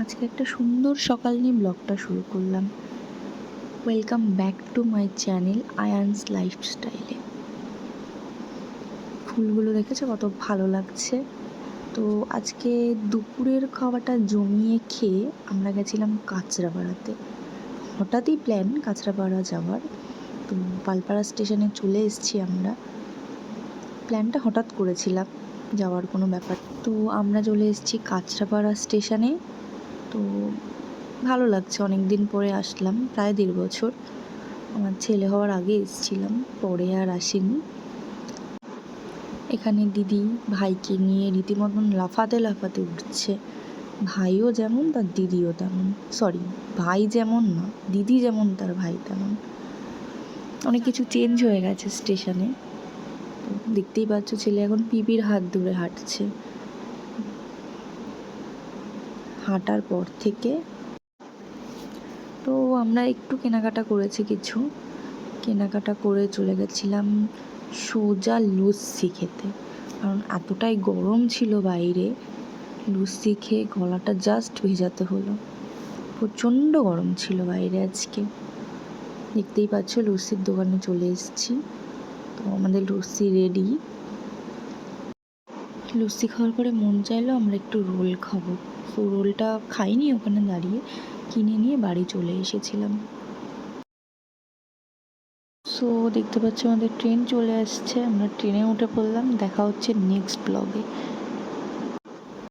আজকে একটা সুন্দর সকাল নিয়ে ব্লগটা শুরু করলাম। Welcome back to my channel Ayan's লাইফস্টাইলে ফুলগুলো দেখেছ? কত ভালো লাগছে। তো আজকে দুপুরের খাওয়াটা জমিয়ে খেয়ে আমরা গেছিলাম কাঁচরাপাড়াতে। হঠাৎই প্ল্যান কাঁচরাপাড়া যাওয়ার। তো পালপাড়া স্টেশনে চলে এসেছি আমরা। প্ল্যানটা হঠাৎ করেছিলাম, যাওয়ার কোনো ব্যাপার। তো আমরা চলে এসেছি কাঁচরাপাড়া স্টেশনে। তো ভালো লাগছে অনেক দিন পরে আসলাম, প্রায় দেড় বছর। আমার ছেলে হওয়ার আগে এসেছিলাম, পরে আর আসিনি। এখানে দিদি ভাইকে নিয়ে রীতিমতন লাফাতে লাফাতে উঠছে। ভাইও যেমন, তার দিদিও তেমন। সরি ভাই যেমন না, দিদি যেমন, তার ভাই তেমন। অনেক কিছু চেঞ্জ হয়ে গেছে স্টেশনে দেখতেই পাচ্ছ, ছেলে এখন পিপির হাত ধরে হাঁটছে। হাঁটার পর থেকে। তো আমরা একটু কেনাকাটা করেছি কিছু। কেনাকাটা করে চলে গেছিলাম সোজা লস্যি খেতে। কারণ এতটাই গরম ছিল বাইরে, লস্যি খেয়ে গলাটা জাস্ট ভেজাতে হলো। প্রচণ্ড গরম ছিল বাইরে আজকে। দেখতেই পাচ্ছ লস্যির দোকানে চলে এসেছি। তো আমাদের লস্যি রেডি লস্যি খাওয়ার পরে মন চাইলো আমরা একটু রোল খাব। তো রোলটা খাইনি, ওখানে দাঁড়িয়ে কিনে নিয়ে বাড়ি চলে এসেছিলাম। সো দেখতে পাচ্ছি আমাদের ট্রেন চলে আসছে। আমরা ট্রেনে উঠে পড়লাম। দেখা হচ্ছে নেক্সট ব্লগে